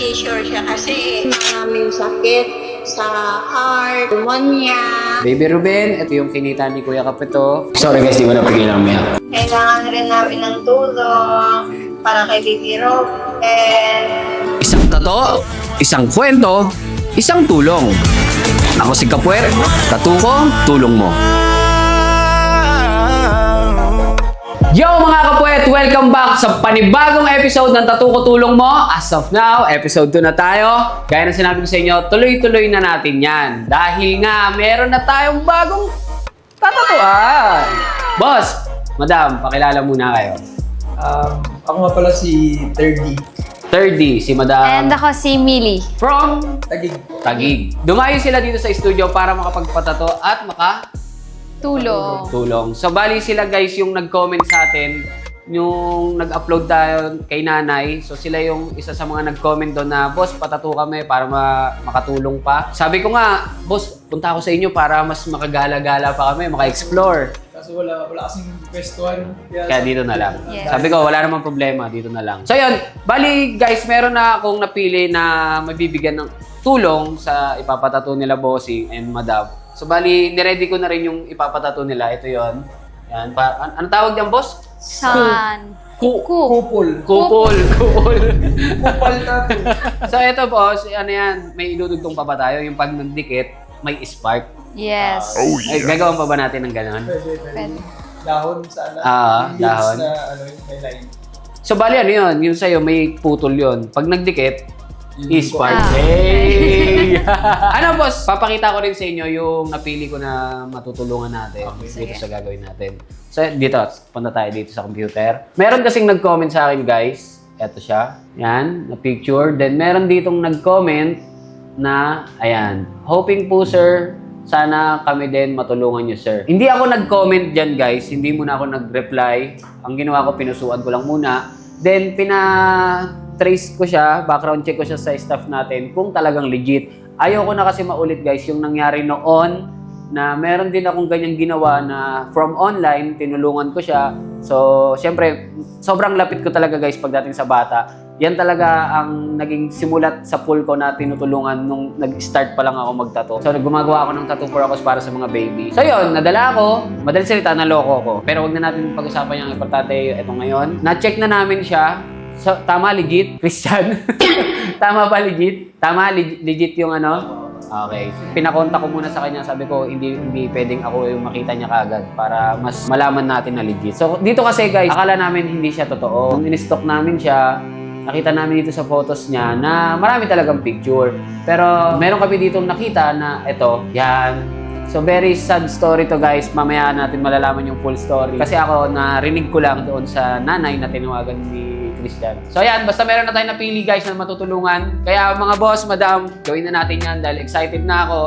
seizure siya kasi maraming sakit sa heart, pneumonia. Baby Ruben, ito yung kinita ni Kuya Kapito. Sorry guys, di ko napigilan umiyak. Kailangan rin namin ng tulong para kay Baby Robin. Isang tato, isang kwento, isang tulong. Ako si Kapwer, tattoo ko, tulong mo. Yo mga kapwet! Welcome back sa panibagong episode ng Tattoo Ko Tulong Mo. As of now, episode 2 na tayo. Gaya na sinabi ko sa inyo, tuloy-tuloy na natin yan. Dahil nga, meron na tayong bagong tatatuan. Boss, madam, pakilala muna kayo. Um, ako nga pala si 3D. 30, si madam And ako si Millie. from Tagig. Tagig. Dumayo sila dito sa studio para makapagpatato at makatulong. Tulong. So, bali sila guys yung nag-comment sa atin yung nag-upload tayo kay nanay. So, sila yung isa sa mga nag-comment doon na, Boss, patato kami para ma- makatulong pa. Sabi ko nga, Boss, punta ako sa inyo para mas makagala-gala pa kami, maka-explore. Kaso wala, wala kasing pwestuhan. Kaya dito na lang. Yes. Sabi ko, wala namang problema, dito na lang. So yun, bali guys, meron na akong napili na mabibigyan ng tulong sa ipapatato nila Bossing and Madam. So bali, niready ko na rin yung ipapatato nila. Ito yon. Yan. Pa, an- anong tawag diyan, boss? San. Ku Ku. Kupol. kupol. Kupol. Kupal tattoo. so ito boss, ano yan, may idudugtong pa ba tayo? Yung pag nagdikit, may spark. Yes. Ay, gagawin pa ba natin ng gano'n? Pwede, pwede. Pwede. Dahon sana. Ah, Leaves dahon. na ano, yung may line. So bali ano yun, yung sa'yo may putol yun. Pag nagdikit, Yun Spark. Ah. Ano boss, papakita ko rin sa inyo yung napili ko na matutulungan natin dito Sige. sa gagawin natin. So dito, punta tayo dito sa computer. Meron kasing nag-comment sa akin guys. Ito siya. Yan, na picture. Then meron ditong nag-comment na, ayan, hoping po sir, sana kami din matulungan niyo sir. Hindi ako nag-comment dyan guys, hindi muna ako nag-reply. Ang ginawa ko, pinusuan ko lang muna. Then, pina-trace ko siya, background check ko siya sa staff natin kung talagang legit. Ayoko na kasi maulit guys yung nangyari noon na meron din akong ganyang ginawa na from online, tinulungan ko siya. So, syempre, sobrang lapit ko talaga guys pagdating sa bata. Yan talaga ang naging simulat sa pool ko na tinutulungan nung nag-start pa lang ako magtato. So, gumagawa ako ng tattoo for ako para sa mga baby. So, yun, nadala ako. Madaling salita, naloko ko. Pero wag na natin pag-usapan yung importante ito ngayon. Na-check na namin siya. So, tama, legit. Christian. tama ba, legit? Tama, leg- legit yung ano? Okay. Pinakontak ko muna sa kanya. Sabi ko, hindi hindi pwedeng ako yung makita niya kagad para mas malaman natin na legit. So, dito kasi guys, akala namin hindi siya totoo. Nung in-stock namin siya, nakita namin dito sa photos niya na marami talagang picture. Pero meron kami dito nakita na ito, yan. So very sad story to guys. Mamaya natin malalaman yung full story. Kasi ako narinig ko lang doon sa nanay na tinawagan ni Christian. So ayan, basta meron na tayong napili guys na matutulungan. Kaya mga boss, madam, gawin na natin yan dahil excited na ako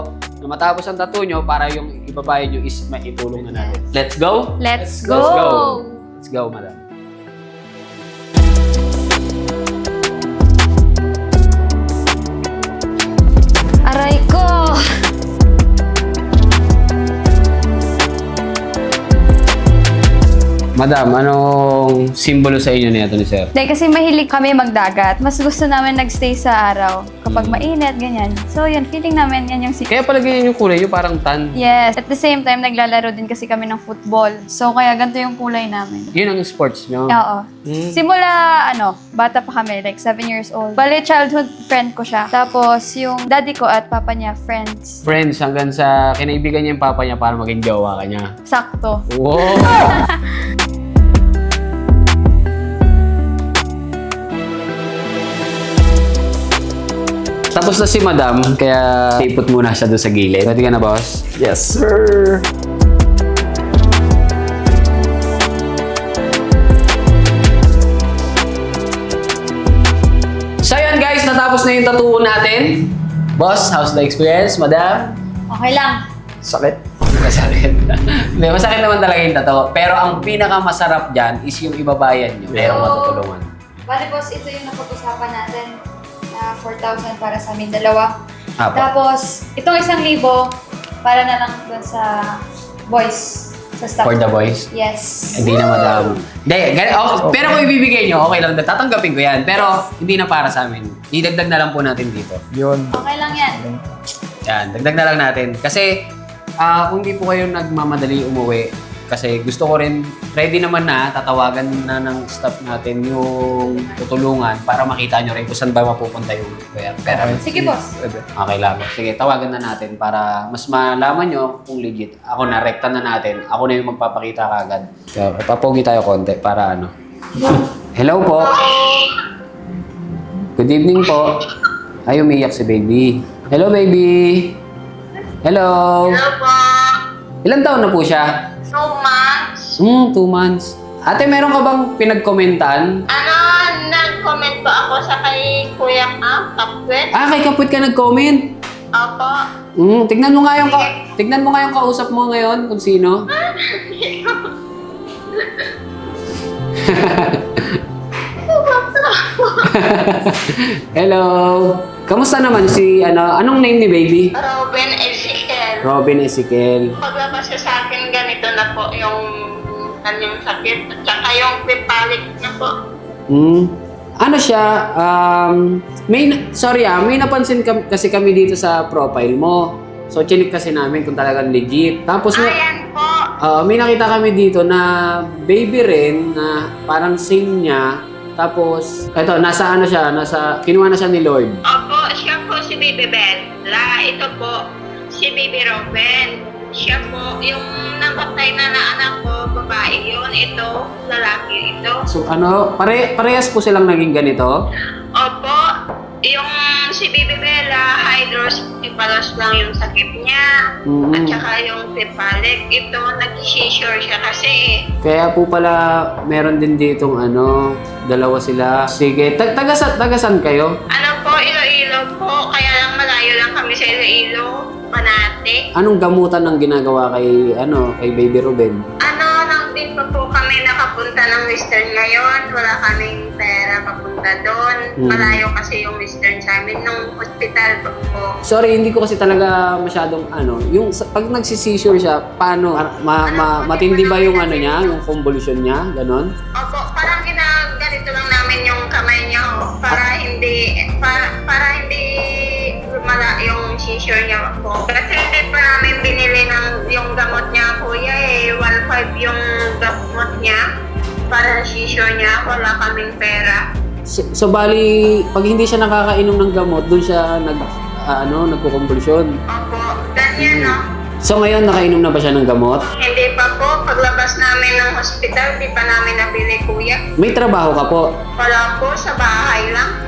na matapos ang tattoo nyo para yung ibabayad nyo is maitulong na natin. Let's go? Let's Let's go. go. Let's go, madam. Madam, anong simbolo sa inyo nito ni sir? Dahil kasi mahilig kami magdagat. Mas gusto namin nagstay sa araw. Kapag Mm. mainit, ganyan. So yun, feeling namin yan yung si... Kaya pala ganyan yung kulay, yung parang tan. Yes. At the same time, naglalaro din kasi kami ng football. So kaya ganito yung kulay namin. Yun ang sports nyo. Oo. Hmm. Simula, ano, bata pa kami, like 7 years old. Bale, childhood friend ko siya. Tapos, yung daddy ko at papa niya, friends. Friends, hanggang sa kinaibigan niya yung papa niya para maging jowa ka niya. Sakto. Wow! Tapos na si madam, kaya ipot muna siya doon sa gilid. Pwede ka na, boss? Yes, sir. So yun guys, natapos na yung tattoo natin. Boss, how's the experience, madam? Okay lang. Sakit. Masakit. Hindi, masakit naman talaga yung tattoo. Pero ang pinakamasarap dyan is yung ibabayan nyo. Merong matutulungan. Bale, boss, ito yung napag-usapan natin na 4,000 para sa amin dalawa. Apo. Tapos, itong isang libo para na lang dun sa boys. Sa stock. For the boys? Yes. Hindi na madam. Hindi, gan- oh, pero kung ibibigay nyo, okay lang. Tatanggapin ko yan. Pero hindi na para sa amin. Idagdag na lang po natin dito. Yun. Okay lang yan. Yan, dagdag na lang natin. Kasi ah, kung hindi po kayo nagmamadali umuwi, kasi gusto ko rin, ready naman na, tatawagan na ng staff natin yung tutulungan para makita nyo rin kung saan ba mapupunta yung pera. pera. Sige, boss. Okay lang. Sige, tawagan na natin para mas malaman nyo kung legit. Ako na, rekta na natin. Ako na yung magpapakita kagad. So, papogi tayo konti para ano. Hello po. Good evening po. Ay, umiyak si baby. Hello, baby. Hello. Hello po. Ilan taon na po siya? Two months. Hmm, two months. Ate, meron ka bang pinagkomentan? Ano, nag-comment po ako sa kay Kuya Kam, Kapwet. Ah, kay Kapwit ka nag-comment. Opo. Hmm, tignan mo nga yung ka- tignan mo nga yung kausap mo ngayon kung sino. Hello. Kamusta naman si ano, anong name ni baby? Robin Ezekiel. Robin Ezekiel. Paglabas na po yung kanyang sakit. At saka yung pipalik na po. Hmm. Ano siya, um, may, sorry ah, may napansin kam- kasi kami dito sa profile mo. So, chinik kasi namin kung talagang legit. Tapos, may, Ayan po. ah, may nakita kami dito na baby rin na parang same niya. Tapos, eto, nasa ano siya, nasa, kinuha na siya ni Lord. Opo, siya po si Baby Bella. Ito po, si Baby Robin. Namatay na na anak ko, babae yun. Ito, lalaki ito. So, ano, pare, parehas po silang naging ganito. Opo, yung si Baby Bella, hydrocephalus lang yung sakit niya. Mm. At saka yung pipalik, ito, nag-seizure siya kasi. Kaya po pala, meron din ditong ano, dalawa sila. Sige, tag tagasan, tagasan kayo? Ano po, Iloilo po, kaya lang malayo lang kami sa Iloilo, Panate. Anong gamutan ang ginagawa kay ano kay Baby Ruben? Ano, nang din pa po kami nakapunta ng Western ngayon. Wala kaming pera papunta doon. Hmm. Malayo kasi yung Western sa amin. Nung hospital pa po. Sorry, hindi ko kasi talaga masyadong ano, yung sa- pag nagsi-seizure siya, paano ma, ma- matindi ba yung ano niya, yung convolution niya, ganon? Opo, parang ginaganito lang namin yung kamay niya oh, para hindi para, para hindi seizure niya po. Kasi hindi pa namin binili ng yung gamot niya kuya eh. 1.5 yung gamot niya para seizure niya. Wala kaming pera. So, so bali, pag hindi siya nakakainom ng gamot, doon siya nag ah, ano, nagko-convulsion. Opo, ganyan no. So ngayon nakainom na ba siya ng gamot? Hindi pa po, paglabas namin ng hospital, di pa namin nabili kuya. May trabaho ka po. Wala po, sa bahay lang.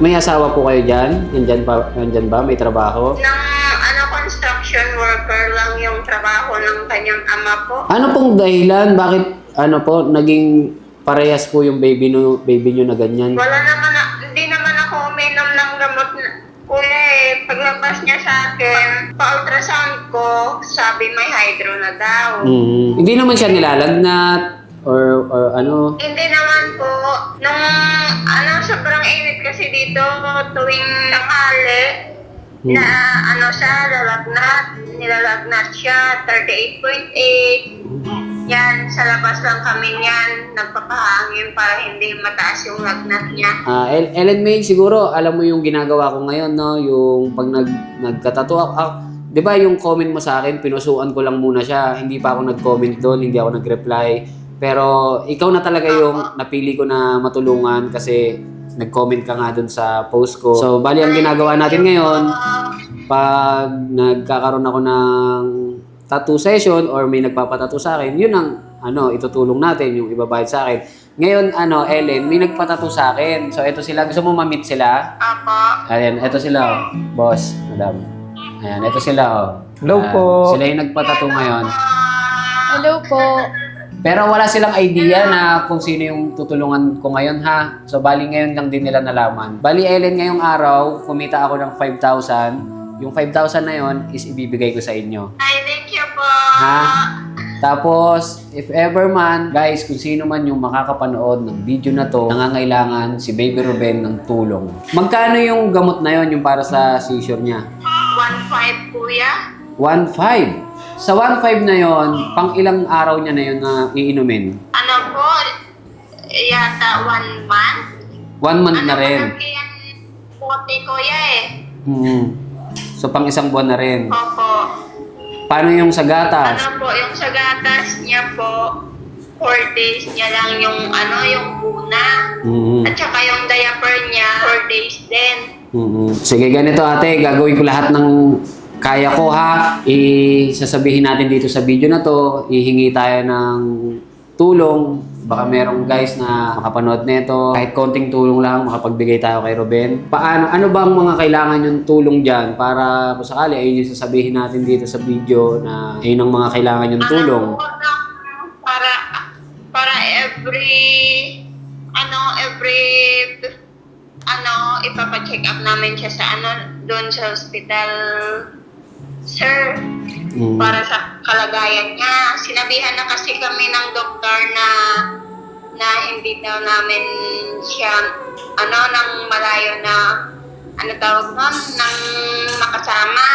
May asawa po kayo diyan? Nandyan pa nandyan ba may trabaho? Nang ano, construction worker lang yung trabaho ng kanyang ama po. Ano pong dahilan bakit ano po naging parehas po yung baby no baby niyo na ganyan? Wala naman, na, hindi naman ako uminom ng gamot na, kuya eh. Paglabas niya sa akin, pa-ultrasound ko, sabi may hydro na daw. Mm. Hindi naman siya nilalagnat or or ano. Hindi naman po. Nung ano, sobrang init kasi dito tuwing tanghali Hmm. na ano siya, lalagnat. Nilalagnat siya, 38.8. Yan, sa labas lang kami yan. Nagpapahangin para hindi mataas yung lagnat niya. Ah, El- Ellen May, siguro alam mo yung ginagawa ko ngayon, no? Yung pag nag nagkatato ako, ah, 'di ba yung comment mo sa akin, pinusuan ko lang muna siya. Hindi pa ako nag-comment doon, hindi ako nag-reply. Pero ikaw na talaga yung napili ko na matulungan kasi nag-comment ka nga doon sa post ko. So, bali ang ginagawa natin ngayon, pag nagkakaroon ako ng tattoo session or may nagpapatattoo sa akin, yun ang ano, itutulong natin, yung ibabayad sa akin. Ngayon, ano, Ellen, may nagpatattoo sa akin. So, ito sila. Gusto mo ma-meet sila? Apo. Ayan, ito sila, oh. Boss, madam. Ayan, ito sila, oh. Hello Ayan, po. Sila yung nagpatattoo ngayon. Hello po. Pero wala silang idea na kung sino yung tutulungan ko ngayon, ha? So, bali ngayon lang din nila nalaman. Bali, Ellen, ngayong araw, kumita ako ng 5,000. Yung 5,000 na yon is ibibigay ko sa inyo. Ay, thank you po. Ha? Tapos, if ever man, guys, kung sino man yung makakapanood ng video na to, nangangailangan si Baby Ruben ng tulong. Magkano yung gamot na yon yung para sa seizure niya? 1.5 kuya. 1.5. Sa 1.5 na yon, pang ilang araw niya na yun na iinumin? Ano po, yata one month. One month ano na rin. yan bote kuya eh. Mm. So, pang isang buwan na rin. Opo. Paano yung sa gatas? Ano po, yung sa gatas niya po, 4 days niya lang yung ano, yung una. Mm. At saka yung diaper niya, 4 days din. Mm. Sige, ganito ate, gagawin ko lahat ng kaya ko ha. Isasabihin natin dito sa video na to, ihingi tayo ng tulong. Baka merong guys na makapanood nito. Kahit konting tulong lang, makapagbigay tayo kay Ruben. Paano, ano ba ang mga kailangan yung tulong dyan para kung sakali, ayun yung sasabihin natin dito sa video na ayun ang mga kailangan yung tulong. Para, para every, ano, every, ano, ipapacheck up namin siya sa ano, doon sa hospital, sir. Mm. para sa kalagayan niya. Sinabihan na kasi kami ng doktor na na hindi daw namin siya ano nang malayo na ano tawag nun, nang makasama.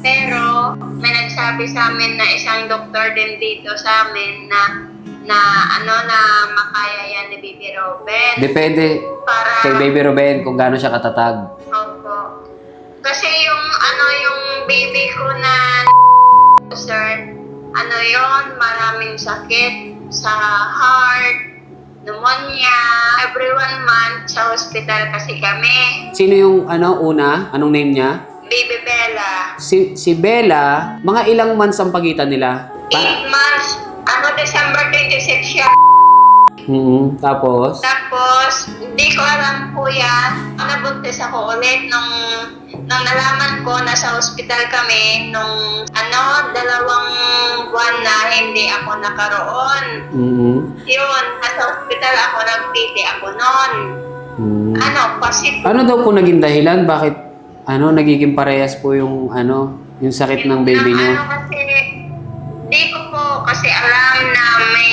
Pero may nagsabi sa amin na isang doktor din dito sa amin na na ano na makaya yan ni Bibi Robin. Depende para kay Baby Ruben kung gaano siya katatag. Opo. Kasi yung ano yung baby ko na sir, ano yon maraming sakit sa heart, pneumonia, every one month sa hospital kasi kami. Sino yung ano una? Anong name niya? Baby Bella, Si, si Bella, mga ilang months ang pagitan nila? 8 months, ano December 26 siya. Mm Tapos? Tapos, hindi ko alam kuya, nabuntis ako ulit nung, nung nalaman ko na sa hospital kami, nung ano, dalawang buwan na hindi ako nakaroon. mm Yun, nasa hospital ako, nagtiti ako noon. Mm. Ano, positive. Ano daw po naging dahilan? Bakit ano nagiging parehas po yung ano yung sakit ng baby niyo? Ano kasi, di ko po kasi alam na may,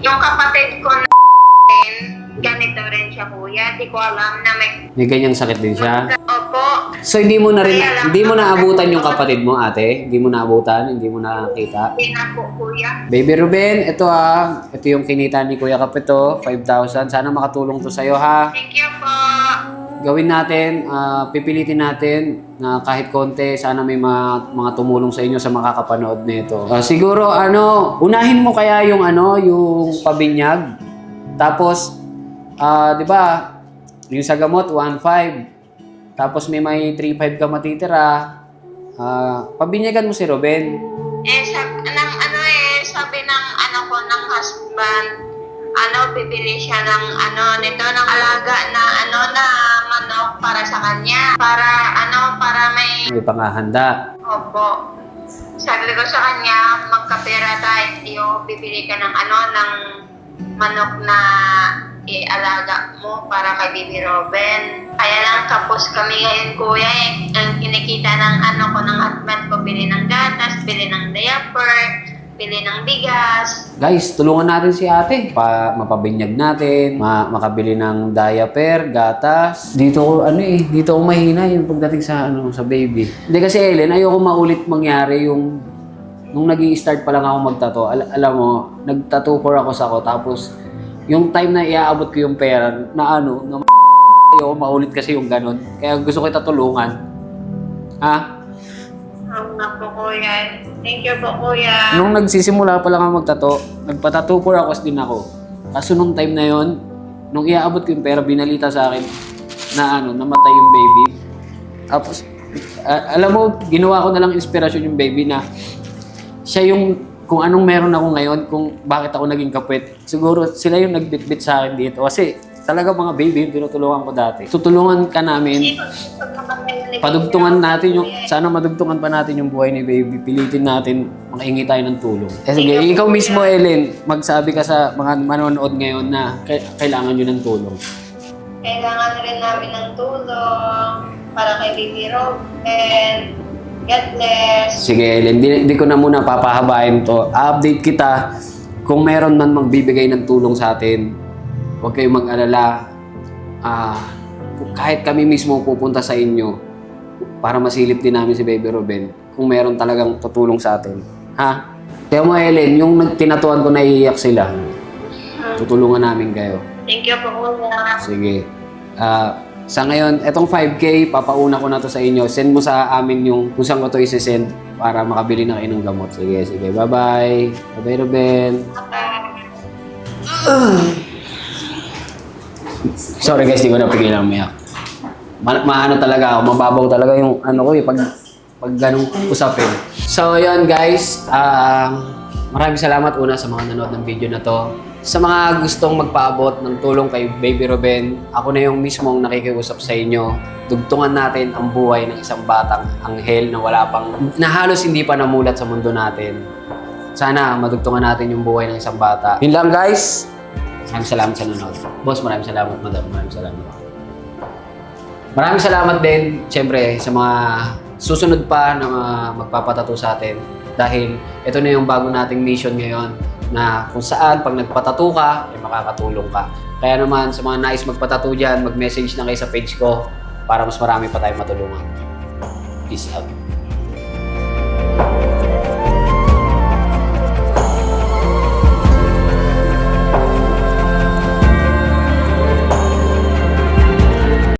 yung kapatid ko na siya kuya. Di ko alam na may, May ganyang sakit din siya. opo, So hindi mo na rin hindi mo naabutan yung kapatid mo, ate? Hindi mo naabutan, hindi mo nakita. hindi na po kuya. Baby Ruben, ito ah, ito yung kinita ni Kuya Kapito, 5,000. Sana makatulong to sa'yo ha. Thank you po. Gawin natin, ah, pipilitin natin na kahit konti, sana may mga, mga tumulong sa inyo sa makakapanood nito. Ah, siguro ano, unahin mo kaya yung ano, yung pabinyag. Tapos, ah, 'di ba? Yung sa gamot 1.5. Tapos may may 3.5 ka matitira. Ah, pabinyagan mo si Ruben. Eh, sab ng ano eh, sabi ng ano ko, ng husband, ano, bibili siya ng ano, nito, ng alaga na ano, na manok para sa kanya. Para ano, para may, May pangahanda. opo. Sabi ko sa kanya, magkapera tayo, bibili ka ng ano, ng manok na ialaga mo para kay Bibi Robin. Kaya lang tapos kami ngayon kuya eh. Ang kinikita ng ano ko ng husband ko, bili ng gatas, bili ng diaper, bili ng bigas. Guys, tulungan natin si ate. Pa, mapabinyag natin, ma makabili ng diaper, gatas. Dito ko, ano eh, dito ako mahina yung pagdating sa, ano, sa baby. Hindi kasi, Ellen, ayoko maulit mangyari yung, nung nag start pa lang ako magtato, al- alam mo, nagtato for ako sa ako, tapos, yung time na iaabot ko yung pera, na ano, na ayoko maulit kasi yung ganun. Kaya gusto kita tulungan. Ha? Ang po kuya. Thank you po kuya. Nung nagsisimula pa lang ako magtato, nagpatato for ako din ako. Kaso nung time na yon, nung iaabot ko yung pera, binalita sa akin na ano, namatay yung baby. Tapos, a- alam mo, ginawa ko na lang inspirasyon yung baby na siya yung kung anong meron ako ngayon, kung bakit ako naging kapwet. Siguro sila yung nagbitbit sa akin dito. Kasi talaga mga baby yung tinutulungan ko dati. Tutulungan ka namin padugtungan natin yung sana madugtungan pa natin yung buhay ni baby pilitin natin makahingi tayo ng tulong eh sige ikaw mismo Ellen magsabi ka sa mga manonood ngayon na kailangan nyo ng tulong Kailangan rin namin ng tulong para kay Bibi Robin. God bless. sige Ellen di, di ko na muna papahabain to update kita kung meron man magbibigay ng tulong sa atin huwag kayong mag-alala ah kahit kami mismo pupunta sa inyo para masilip din namin si Baby Ruben kung meron talagang tutulong sa atin Ha? Kaya mo, Ellen, yung tinatuan ko naiiyak sila. Tutulungan namin kayo. Thank you po, kuya. Sige. Ah, sa ngayon, etong 5K, papauna ko na to sa inyo. Send mo sa amin yung kung saan ko to isi-send para makabili na kayo ng gamot. Sige, sige. Bye-bye. Bye-bye, Ruben. Sorry guys, di ko napigilan umiyak. Ma maano talaga ako, mababaw talaga yung ano ko eh, pag, pag ganong usapin. So, yun guys, ah maraming salamat una sa mga nanood ng video na to. Sa mga gustong magpaabot ng tulong kay Baby Ruben, ako na yung mismong nakikiusap sa inyo. Dugtungan natin ang buhay ng isang batang anghel na wala pang, na halos hindi pa namulat sa mundo natin. Sana madugtungan natin yung buhay ng isang bata. Yun lang guys. Maraming salamat sa nanood. Boss, maraming salamat, madam. Maraming salamat. Maraming salamat din, siyempre, sa mga susunod pa na mga magpapatato sa atin. Dahil ito na yung bago nating mission ngayon na kung saan pag nagpatato ka, ay makakatulong ka. Kaya naman sa mga nais magpatato dyan, mag-message na kayo sa page ko para mas marami pa tayong matulungan. Peace out.